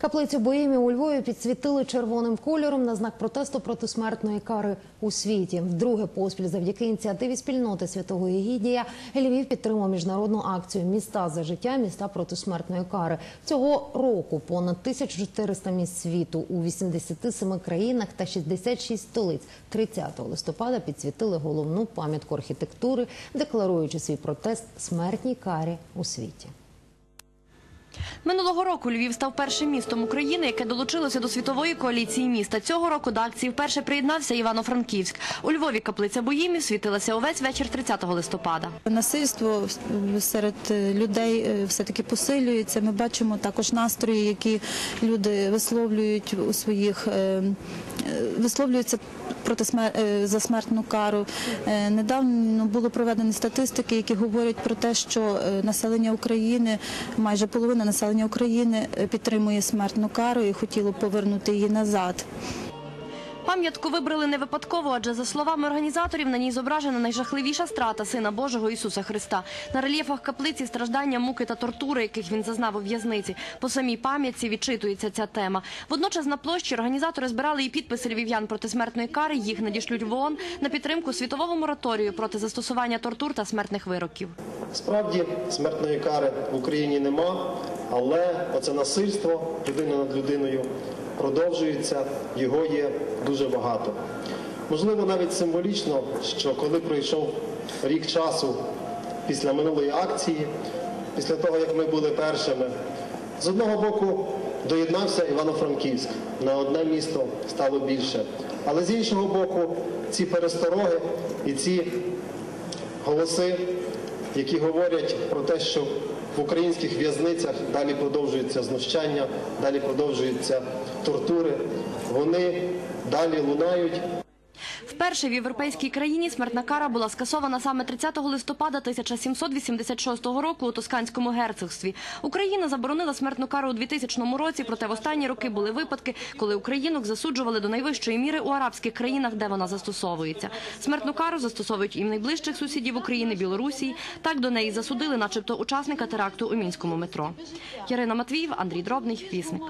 Каплицю Боємі у Львові підсвітили червоним кольором на знак протесту проти смертної кари у світі. Вдруге поспіль завдяки ініціативі спільноти святого Єгідія Львів підтримав міжнародну акцію Міста за життя, міста проти смертної кари. Цього року понад 1400 міст світу у 87 країнах та 66 столиць 30 листопада підсвітили головну пам'ятку архітектури, декларуючи свій протест смертній карі у світі. Минулого року Львів став першим містом України, яке долучилося до світової коаліції міста. Цього року до акції вперше приєднався Івано-Франківськ. У Львові каплиця Боїмів світилася увесь вечір 30 листопада. Насильство серед людей е, все-таки посилюється. Ми бачимо також настрої, які люди висловлюють у своїх е, е, висловлюються проти смер... за смертну кару. Недавно було проведені статистики, які говорять про те, що населення України, майже половина населення України е, підтримує смертну кару і хотіло б повернути її назад. Пам'ятку вибрали не випадково, адже за словами організаторів на ній зображена найжахливіша страта Сина Божого Ісуса Христа. На рельєфах каплиці страждання, муки та тортури, яких він зазнав у в'язниці. По самій пам'ятці відчитується ця тема. Водночас на площі організатори збирали і підписи львів'ян проти смертної кари. Їх надішлють в ООН на підтримку світового мораторію проти застосування тортур та смертних вироків. Справді смертної кари в Україні нема, але оце насильство людини над людиною продовжується, його є дуже багато. Можливо, навіть символічно, що коли пройшов рік часу після минулої акції, після того як ми були першими, з одного боку доєднався Івано-Франківськ. На одне місто стало більше. Але з іншого боку, ці перестороги і ці голоси, які говорять про те, що в українських в'язницях далі продовжуються знущання, далі продовжуються тортури, вони далі лунають. Вперше в європейській країні смертна кара була скасована саме 30 листопада 1786 року у Тосканському герцогстві. Україна заборонила смертну кару у 2000 році, проте в останні роки були випадки, коли українок засуджували до найвищої міри у арабських країнах, де вона застосовується. Смертну кару застосовують і в найближчих сусідів України Білорусі. Так до неї засудили, начебто, учасника теракту у мінському метро. Ярина Матвіїв, Андрій Дробний, Вісник.